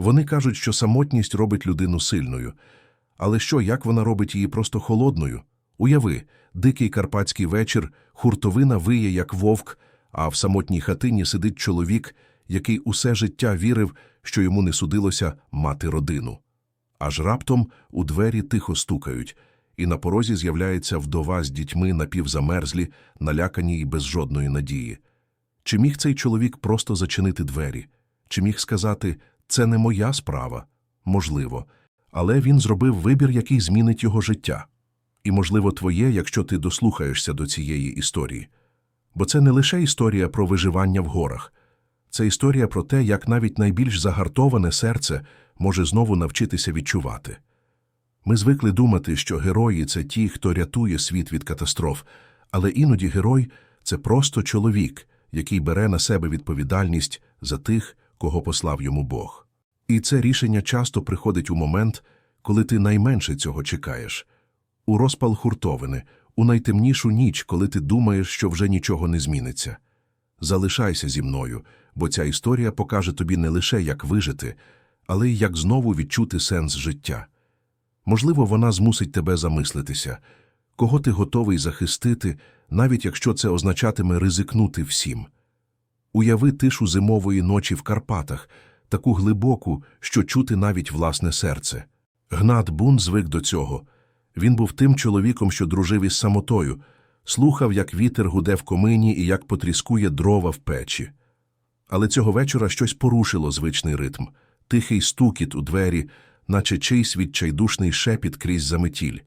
Вони кажуть, що самотність робить людину сильною. Але що, як вона робить її просто холодною? Уяви, дикий карпатський вечір, хуртовина виє, як вовк, а в самотній хатині сидить чоловік, який усе життя вірив, що йому не судилося мати родину. Аж раптом у двері тихо стукають, і на порозі з'являється вдова з дітьми напівзамерзлі, налякані й без жодної надії. Чи міг цей чоловік просто зачинити двері? Чи міг сказати «це не моя справа»? Можливо. Але він зробив вибір, який змінить його життя. І, можливо, твоє, якщо ти дослухаєшся до цієї історії. Бо це не лише історія про виживання в горах. Це історія про те, як навіть найбільш загартоване серце може знову навчитися відчувати. Ми звикли думати, що герої це ті, хто рятує світ від катастроф, але іноді герой це просто чоловік, який бере на себе відповідальність за тих, кого послав йому Бог. І це рішення часто приходить у момент, коли ти найменше цього чекаєш. У розпал хуртовини, у найтемнішу ніч, коли ти думаєш, що вже нічого не зміниться. Залишайся зі мною, бо ця історія покаже тобі не лише, як вижити, але й як знову відчути сенс життя. Можливо, вона змусить тебе замислитися, кого ти готовий захистити, навіть якщо це означатиме ризикнути всім. Уяви тишу зимової ночі в Карпатах, таку глибоку, що чути навіть власне серце. Гнат Бун звик до цього. Він був тим чоловіком, що дружив із самотою, слухав, як вітер гуде в комині і як потріскує дрова в печі. Але цього вечора щось порушило звичний ритм, тихий стукіт у двері, наче чийсь відчайдушний шепіт крізь заметіль.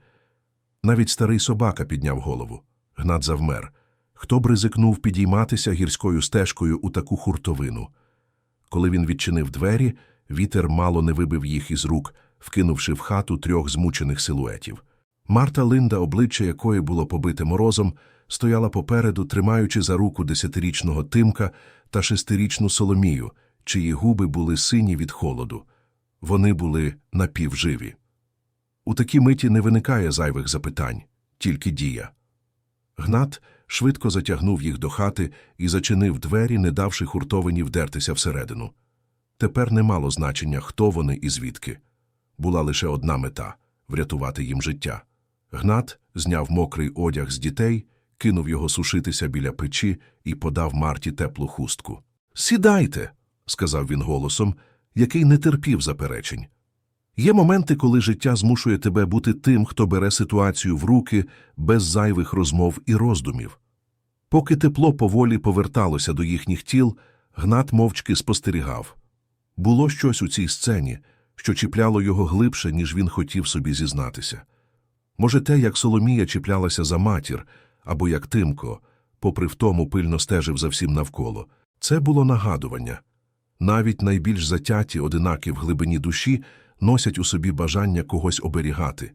Навіть старий собака підняв голову. Гнат завмер. Хто б ризикнув підійматися гірською стежкою у таку хуртовину? Коли він відчинив двері, вітер мало не вибив їх із рук, вкинувши в хату трьох змучених силуетів. Марта Линда, обличчя якої було побите морозом, стояла попереду, тримаючи за руку десятирічного Тимка та шестирічну Соломію, чиї губи були сині від холоду. Вони були напівживі. У такій миті не виникає зайвих запитань, тільки дія. Гнат швидко затягнув їх до хати і зачинив двері, не давши хуртовині вдертися всередину. Тепер не мало значення, хто вони і звідки. Була лише одна мета врятувати їм життя. Гнат зняв мокрий одяг з дітей, кинув його сушитися біля печі і подав Марті теплу хустку. Сідайте, сказав він голосом, який не терпів заперечень. Є моменти, коли життя змушує тебе бути тим, хто бере ситуацію в руки без зайвих розмов і роздумів. Поки тепло поволі поверталося до їхніх тіл, Гнат мовчки спостерігав. Було щось у цій сцені, що чіпляло його глибше, ніж він хотів собі зізнатися. Може, те, як Соломія чіплялася за матір, або як Тимко, попри втому пильно стежив за всім навколо, це було нагадування. Навіть найбільш затяті одинаки в глибині душі носять у собі бажання когось оберігати.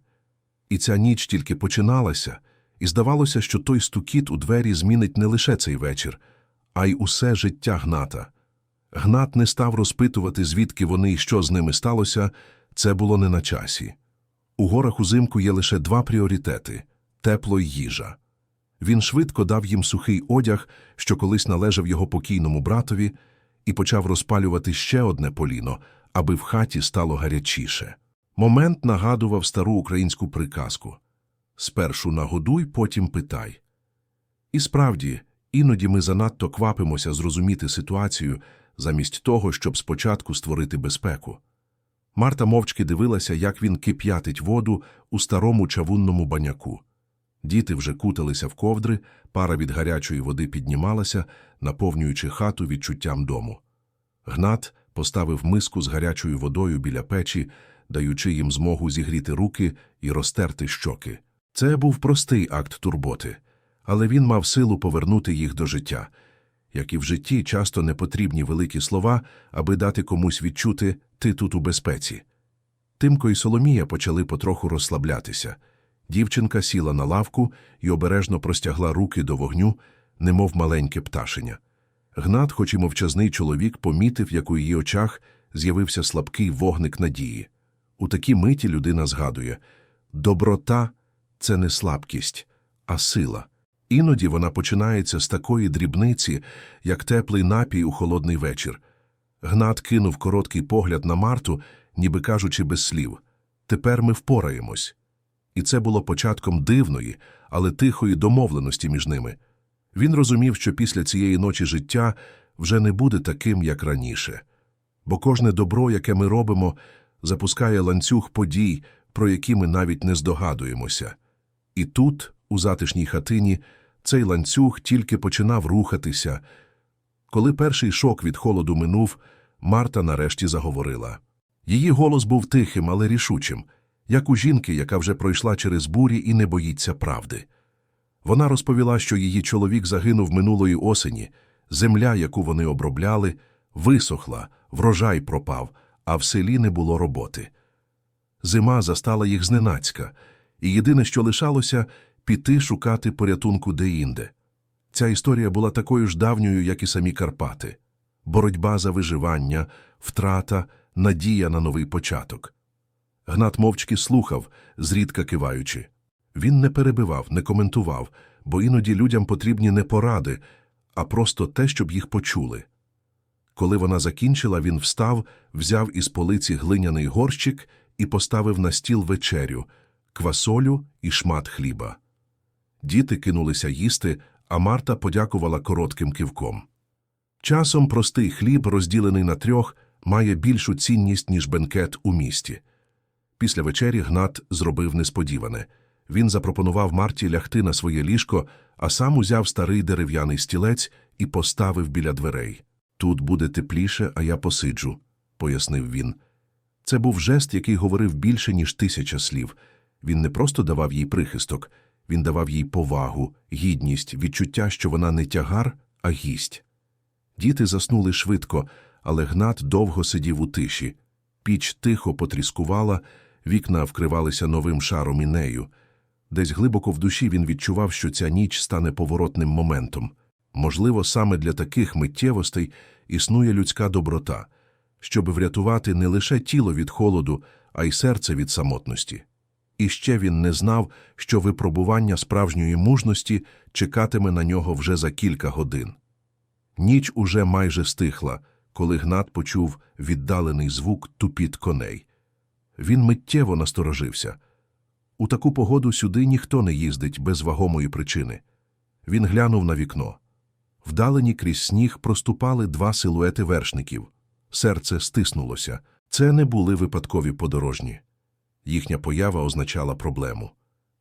І ця ніч тільки починалася, і здавалося, що той стукіт у двері змінить не лише цей вечір, а й усе життя Гната. Гнат не став розпитувати, звідки вони і що з ними сталося, це було не на часі. У горах узимку є лише два пріоритети тепло й їжа. Він швидко дав їм сухий одяг, що колись належав його покійному братові, і почав розпалювати ще одне поліно, аби в хаті стало гарячіше. Момент нагадував стару українську приказку спершу нагодуй, потім питай. І справді, іноді ми занадто квапимося зрозуміти ситуацію замість того, щоб спочатку створити безпеку. Марта мовчки дивилася, як він кип'ятить воду у старому чавунному баняку. Діти вже куталися в ковдри, пара від гарячої води піднімалася, наповнюючи хату відчуттям дому. Гнат поставив миску з гарячою водою біля печі, даючи їм змогу зігріти руки і розтерти щоки. Це був простий акт турботи, але він мав силу повернути їх до життя. Як і в житті, часто не потрібні великі слова, аби дати комусь відчути «ти тут у безпеці». Тимко і Соломія почали потроху розслаблятися. Дівчинка сіла на лавку і обережно простягла руки до вогню, немов маленьке пташеня. Гнат, хоч і мовчазний чоловік, помітив, як у її очах з'явився слабкий вогник надії. У такій миті людина згадує доброта це не слабкість, а сила. Іноді вона починається з такої дрібниці, як теплий напій у холодний вечір. Гнат кинув короткий погляд на Марту, ніби кажучи без слів. Тепер ми впораємось. І це було початком дивної, але тихої домовленості між ними. Він розумів, що після цієї ночі життя вже не буде таким, як раніше. Бо кожне добро, яке ми робимо, запускає ланцюг подій, про які ми навіть не здогадуємося. І тут, у затишній хатині, цей ланцюг тільки починав рухатися. Коли перший шок від холоду минув, Марта нарешті заговорила. Її голос був тихим, але рішучим, як у жінки, яка вже пройшла через бурі і не боїться правди. Вона розповіла, що її чоловік загинув минулої осені, земля, яку вони обробляли, висохла, врожай пропав, а в селі не було роботи. Зима застала їх зненацька, і єдине, що лишалося, піти шукати порятунку деінде. Ця історія була такою ж давньою, як і самі Карпати. Боротьба за виживання, втрата, надія на новий початок. Гнат мовчки слухав, зрідка киваючи. Він не перебивав, не коментував, бо іноді людям потрібні не поради, а просто те, щоб їх почули. Коли вона закінчила, він встав, взяв із полиці глиняний горщик і поставив на стіл вечерю, квасолю і шмат хліба. Діти кинулися їсти, а Марта подякувала коротким кивком. Часом простий хліб, розділений на трьох, має більшу цінність, ніж бенкет у місті. Після вечері Гнат зробив несподіване. Він запропонував Марті лягти на своє ліжко, а сам узяв старий дерев'яний стілець і поставив біля дверей. Тут буде тепліше, а я посиджу, пояснив він. Це був жест, який говорив більше, ніж тисяча слів. Він не просто давав їй прихисток, він давав їй повагу, гідність, відчуття, що вона не тягар, а гість. Діти заснули швидко, але Гнат довго сидів у тиші. Піч тихо потріскувала, вікна вкривалися новим шаром інею. Десь глибоко в душі він відчував, що ця ніч стане поворотним моментом. Можливо, саме для таких миттєвостей існує людська доброта, щоб врятувати не лише тіло від холоду, а й серце від самотності. І ще він не знав, що випробування справжньої мужності чекатиме на нього вже за кілька годин. Ніч уже майже стихла, коли Гнат почув віддалений звук тупіт коней. Він миттєво насторожився. У таку погоду сюди ніхто не їздить без вагомої причини. Він глянув на вікно. Вдалені крізь сніг проступали два силуети вершників. Серце стиснулося. Це не були випадкові подорожні. Їхня поява означала проблему.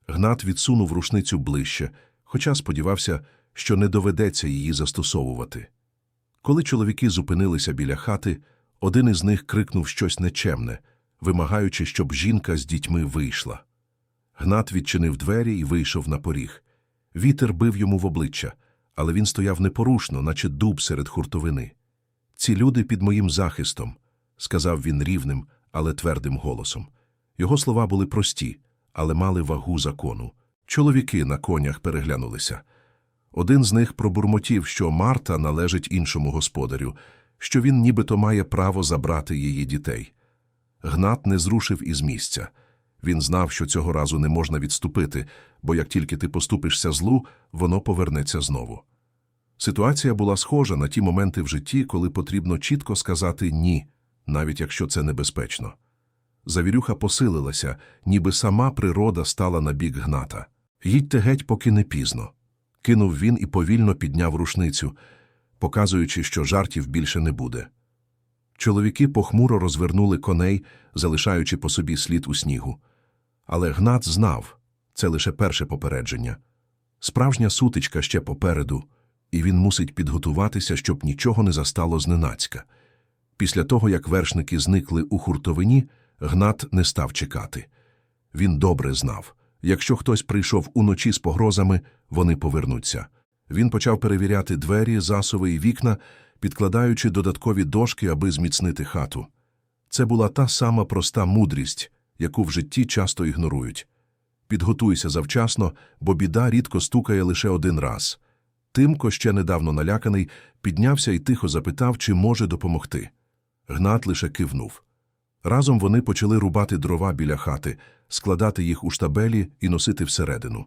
Гнат відсунув рушницю ближче, хоча сподівався, що не доведеться її застосовувати. Коли чоловіки зупинилися біля хати, один із них крикнув щось нечемне, вимагаючи, щоб жінка з дітьми вийшла. Гнат відчинив двері і вийшов на поріг. Вітер бив йому в обличчя, але він стояв непорушно, наче дуб серед хуртовини. Ці люди під моїм захистом, сказав він рівним, але твердим голосом. Його слова були прості, але мали вагу закону. Чоловіки на конях переглянулися. Один з них пробурмотів, що Марта належить іншому господарю, що він нібито має право забрати її дітей. Гнат не зрушив із місця. Він знав, що цього разу не можна відступити, бо як тільки ти поступишся злу, воно повернеться знову. Ситуація була схожа на ті моменти в житті, коли потрібно чітко сказати «ні», навіть якщо це небезпечно. Завірюха посилилася, ніби сама природа стала на бік гната. Їдьте геть, поки не пізно. Кинув він і повільно підняв рушницю, показуючи, що жартів більше не буде. Чоловіки похмуро розвернули коней, залишаючи по собі слід у снігу. Але Гнат знав це лише перше попередження. Справжня сутичка ще попереду, і він мусить підготуватися, щоб нічого не застало зненацька. Після того, як вершники зникли у хуртовині, Гнат не став чекати. Він добре знав. Якщо хтось прийшов уночі з погрозами, вони повернуться. Він почав перевіряти двері, засови і вікна, підкладаючи додаткові дошки, аби зміцнити хату. Це була та сама проста мудрість, яку в житті часто ігнорують. Підготуйся завчасно, бо біда рідко стукає лише один раз. Тимко, ще недавно наляканий, піднявся і тихо запитав, чи може допомогти. Гнат лише кивнув. Разом вони почали рубати дрова біля хати, складати їх у штабелі і носити всередину.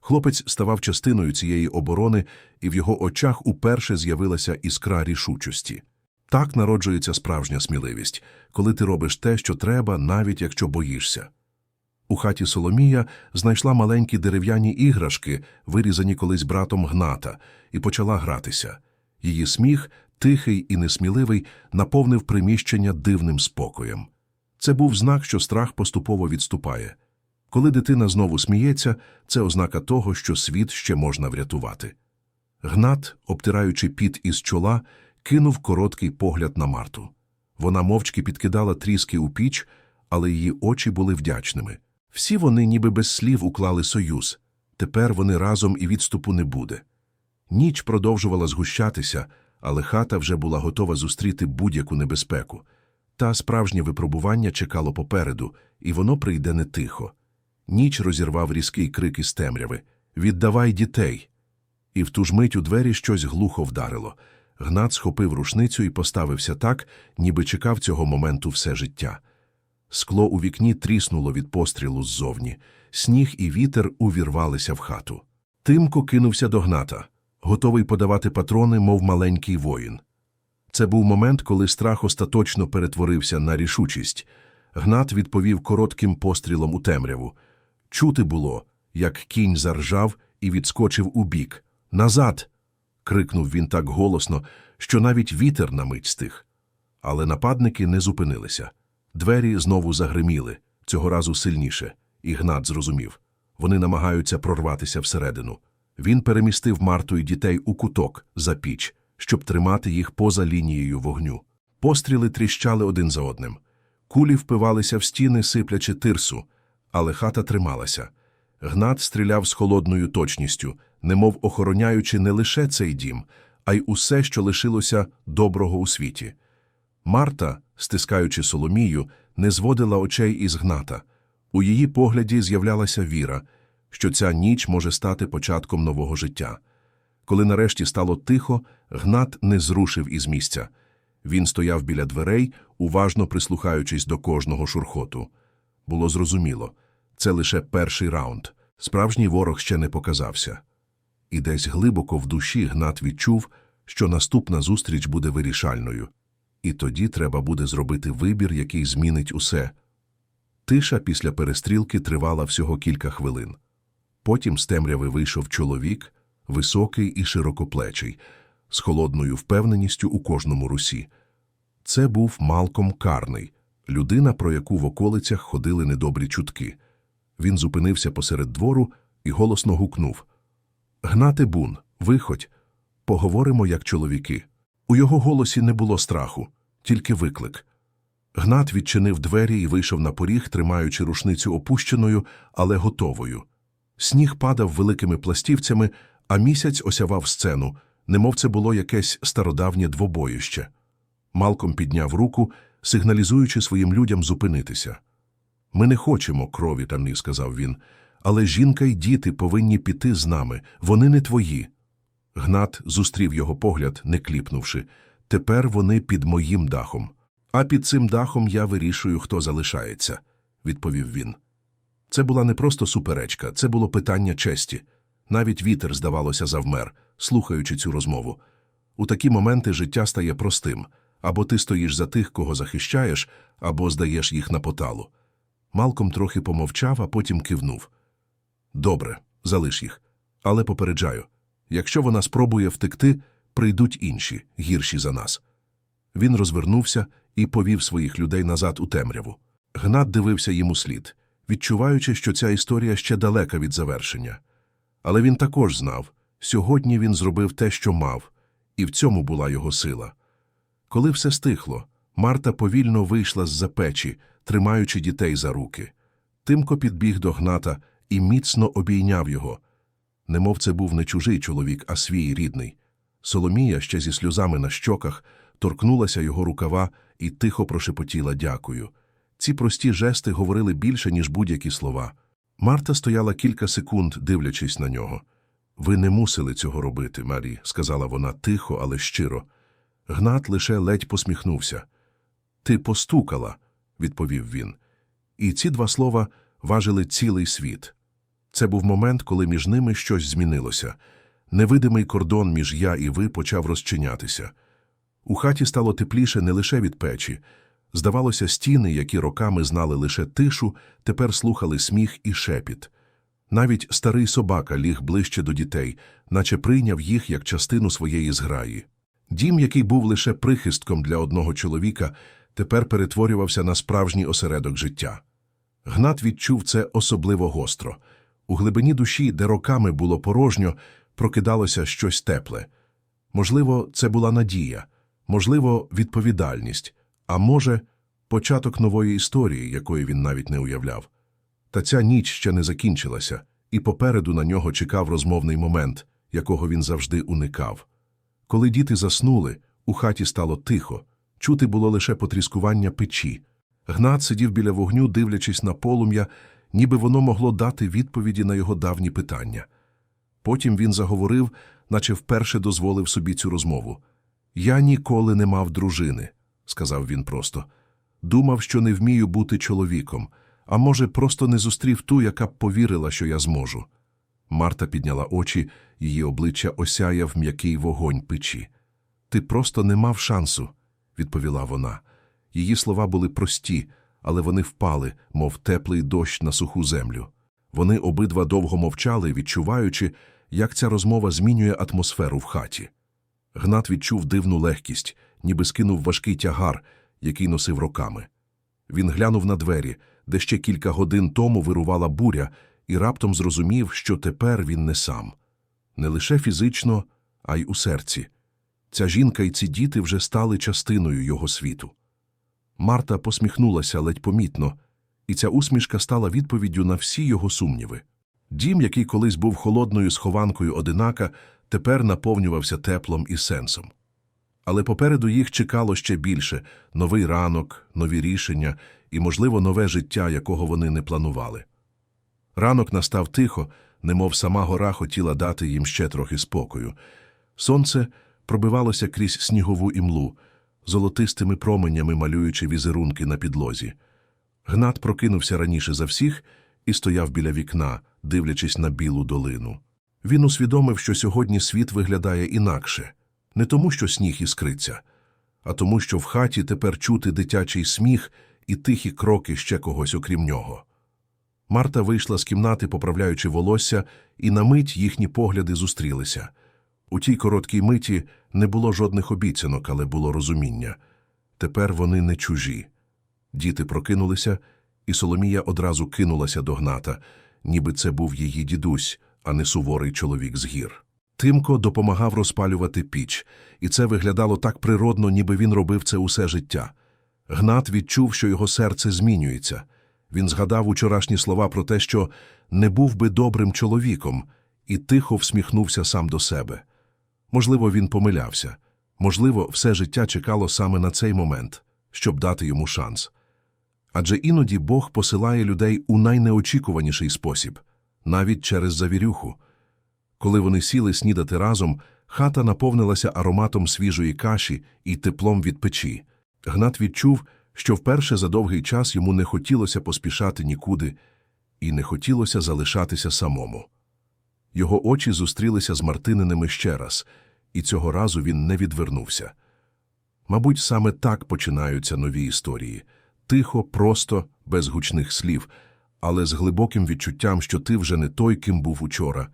Хлопець ставав частиною цієї оборони, і в його очах уперше з'явилася іскра рішучості. Так народжується справжня сміливість, коли ти робиш те, що треба, навіть якщо боїшся. У хаті Соломія знайшла маленькі дерев'яні іграшки, вирізані колись братом Гната, і почала гратися. Її сміх, тихий і несміливий, наповнив приміщення дивним спокоєм. Це був знак, що страх поступово відступає. Коли дитина знову сміється, це ознака того, що світ ще можна врятувати. Гнат, обтираючи піт із чола, кинув короткий погляд на Марту. Вона мовчки підкидала тріски у піч, але її очі були вдячними. Всі вони ніби без слів уклали союз. Тепер вони разом і відступу не буде. Ніч продовжувала згущатися, але хата вже була готова зустріти будь-яку небезпеку. Та справжнє випробування чекало попереду, і воно прийде не тихо. Ніч розірвав різкий крик із темряви Віддавай дітей. І в ту ж мить у двері щось глухо вдарило. Гнат схопив рушницю і поставився так, ніби чекав цього моменту все життя. Скло у вікні тріснуло від пострілу ззовні, сніг і вітер увірвалися в хату. Тимко кинувся до гната, готовий подавати патрони, мов маленький воїн. Це був момент, коли страх остаточно перетворився на рішучість. Гнат відповів коротким пострілом у темряву. Чути було, як кінь заржав і відскочив у бік. Назад. крикнув він так голосно, що навіть вітер на мить стих. Але нападники не зупинилися. Двері знову загриміли, цього разу сильніше, і Гнат зрозумів. Вони намагаються прорватися всередину. Він перемістив Марту і дітей у куток за піч, щоб тримати їх поза лінією вогню. Постріли тріщали один за одним. Кулі впивалися в стіни, сиплячи тирсу, але хата трималася. Гнат стріляв з холодною точністю, немов охороняючи не лише цей дім, а й усе, що лишилося доброго у світі. Марта, стискаючи Соломію, не зводила очей із гната. У її погляді з'являлася віра, що ця ніч може стати початком нового життя. Коли нарешті стало тихо, гнат не зрушив із місця. Він стояв біля дверей, уважно прислухаючись до кожного шурхоту. Було зрозуміло це лише перший раунд. Справжній ворог ще не показався. І десь глибоко в душі Гнат відчув, що наступна зустріч буде вирішальною. І тоді треба буде зробити вибір, який змінить усе. Тиша після перестрілки тривала всього кілька хвилин. Потім з темряви вийшов чоловік, високий і широкоплечий, з холодною впевненістю у кожному русі. Це був Малком Карний, людина, про яку в околицях ходили недобрі чутки. Він зупинився посеред двору і голосно гукнув Гнати бун, виходь, поговоримо як чоловіки. У його голосі не було страху, тільки виклик. Гнат відчинив двері і вийшов на поріг, тримаючи рушницю опущеною, але готовою. Сніг падав великими пластівцями, а місяць осявав сцену, немов це було якесь стародавнє двобоїще. Малком підняв руку, сигналізуючи своїм людям зупинитися. Ми не хочемо крові, тамні, сказав він, але жінка й діти повинні піти з нами, вони не твої. Гнат зустрів його погляд, не кліпнувши. Тепер вони під моїм дахом. А під цим дахом я вирішую, хто залишається, відповів він. Це була не просто суперечка, це було питання честі. Навіть вітер, здавалося, завмер, слухаючи цю розмову. У такі моменти життя стає простим або ти стоїш за тих, кого захищаєш, або здаєш їх на поталу. Малком трохи помовчав, а потім кивнув. Добре, залиш їх. Але попереджаю якщо вона спробує втекти, прийдуть інші, гірші за нас. Він розвернувся і повів своїх людей назад у темряву. Гнат дивився йому слід, відчуваючи, що ця історія ще далека від завершення. Але він також знав сьогодні він зробив те, що мав, і в цьому була його сила. Коли все стихло, Марта повільно вийшла з-за печі, тримаючи дітей за руки. Тимко підбіг до гната і міцно обійняв його. Немов це був не чужий чоловік, а свій рідний. Соломія, ще зі сльозами на щоках, торкнулася його рукава і тихо прошепотіла дякую. Ці прості жести говорили більше, ніж будь-які слова. Марта стояла кілька секунд, дивлячись на нього. Ви не мусили цього робити, Марі, сказала вона тихо, але щиро. Гнат лише ледь посміхнувся. Ти постукала, відповів він. І ці два слова важили цілий світ. Це був момент, коли між ними щось змінилося. Невидимий кордон між я і ви почав розчинятися. У хаті стало тепліше не лише від печі. Здавалося, стіни, які роками знали лише тишу, тепер слухали сміх і шепіт. Навіть старий собака ліг ближче до дітей, наче прийняв їх як частину своєї зграї. Дім, який був лише прихистком для одного чоловіка, тепер перетворювався на справжній осередок життя. Гнат відчув це особливо гостро. У глибині душі, де роками було порожньо, прокидалося щось тепле. Можливо, це була надія, можливо, відповідальність, а може, початок нової історії, якої він навіть не уявляв. Та ця ніч ще не закінчилася, і попереду на нього чекав розмовний момент, якого він завжди уникав. Коли діти заснули, у хаті стало тихо, чути було лише потріскування печі. Гнат сидів біля вогню, дивлячись на полум'я, ніби воно могло дати відповіді на його давні питання. Потім він заговорив, наче вперше дозволив собі цю розмову. Я ніколи не мав дружини, сказав він просто. Думав, що не вмію бути чоловіком, а може, просто не зустрів ту, яка б повірила, що я зможу. Марта підняла очі, її обличчя осяяв м'який вогонь печі. Ти просто не мав шансу, відповіла вона. Її слова були прості, але вони впали, мов теплий дощ на суху землю. Вони обидва довго мовчали, відчуваючи, як ця розмова змінює атмосферу в хаті. Гнат відчув дивну легкість, ніби скинув важкий тягар, який носив роками. Він глянув на двері, де ще кілька годин тому вирувала буря, і раптом зрозумів, що тепер він не сам. Не лише фізично, а й у серці. Ця жінка і ці діти вже стали частиною його світу. Марта посміхнулася ледь помітно, і ця усмішка стала відповіддю на всі його сумніви. Дім, який колись був холодною схованкою одинака, тепер наповнювався теплом і сенсом. Але попереду їх чекало ще більше – новий ранок, нові рішення і, можливо, нове життя, якого вони не планували. Ранок настав тихо, немов сама гора хотіла дати їм ще трохи спокою. Сонце пробивалося крізь снігову імлу, золотистими променями малюючи візерунки на підлозі. Гнат прокинувся раніше за всіх і стояв біля вікна, дивлячись на білу долину. Він усвідомив, що сьогодні світ виглядає інакше, не тому, що сніг іскриться, а тому, що в хаті тепер чути дитячий сміх і тихі кроки ще когось окрім нього. Марта вийшла з кімнати, поправляючи волосся, і на мить їхні погляди зустрілися. У тій короткій миті не було жодних обіцянок, але було розуміння. Тепер вони не чужі. Діти прокинулися, і Соломія одразу кинулася до Гната, ніби це був її дідусь, а не суворий чоловік з гір. Тимко допомагав розпалювати піч, і це виглядало так природно, ніби він робив це усе життя. Гнат відчув, що його серце змінюється. Він згадав учорашні слова про те, що не був би добрим чоловіком, і тихо всміхнувся сам до себе. Можливо, він помилявся. Можливо, все життя чекало саме на цей момент, щоб дати йому шанс. Адже іноді Бог посилає людей у найнеочікуваніший спосіб, навіть через завірюху. Коли вони сіли снідати разом, хата наповнилася ароматом свіжої каші і теплом від печі. Гнат відчув, що вперше за довгий час йому не хотілося поспішати нікуди і не хотілося залишатися самому. Його очі зустрілися з Мартининими ще раз, і цього разу він не відвернувся. Мабуть, саме так починаються нові історії тихо, просто, без гучних слів, але з глибоким відчуттям, що ти вже не той, ким був учора.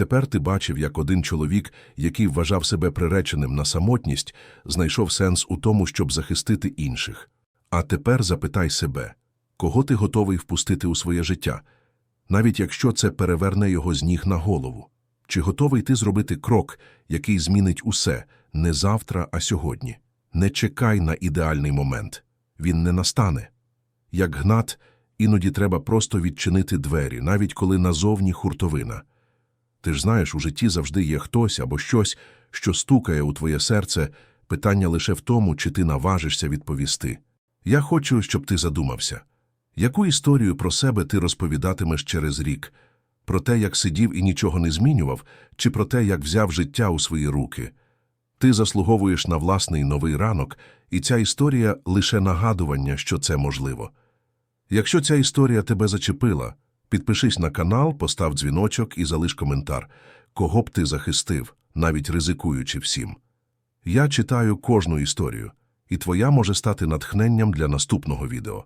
Тепер ти бачив, як один чоловік, який вважав себе приреченим на самотність, знайшов сенс у тому, щоб захистити інших. А тепер запитай себе, кого ти готовий впустити у своє життя, навіть якщо це переверне його з ніг на голову. Чи готовий ти зробити крок, який змінить усе, не завтра, а сьогодні? Не чекай на ідеальний момент. Він не настане. Як гнат, іноді треба просто відчинити двері, навіть коли назовні хуртовина. Ти ж знаєш, у житті завжди є хтось або щось, що стукає у твоє серце, питання лише в тому, чи ти наважишся відповісти. Я хочу, щоб ти задумався. Яку історію про себе ти розповідатимеш через рік? Про те, як сидів і нічого не змінював, чи про те, як взяв життя у свої руки? Ти заслуговуєш на власний новий ранок, і ця історія лише нагадування, що це можливо. Якщо ця історія тебе зачепила, підпишись на канал, постав дзвіночок і залиш коментар, кого б ти захистив, навіть ризикуючи всім. Я читаю кожну історію, і твоя може стати натхненням для наступного відео.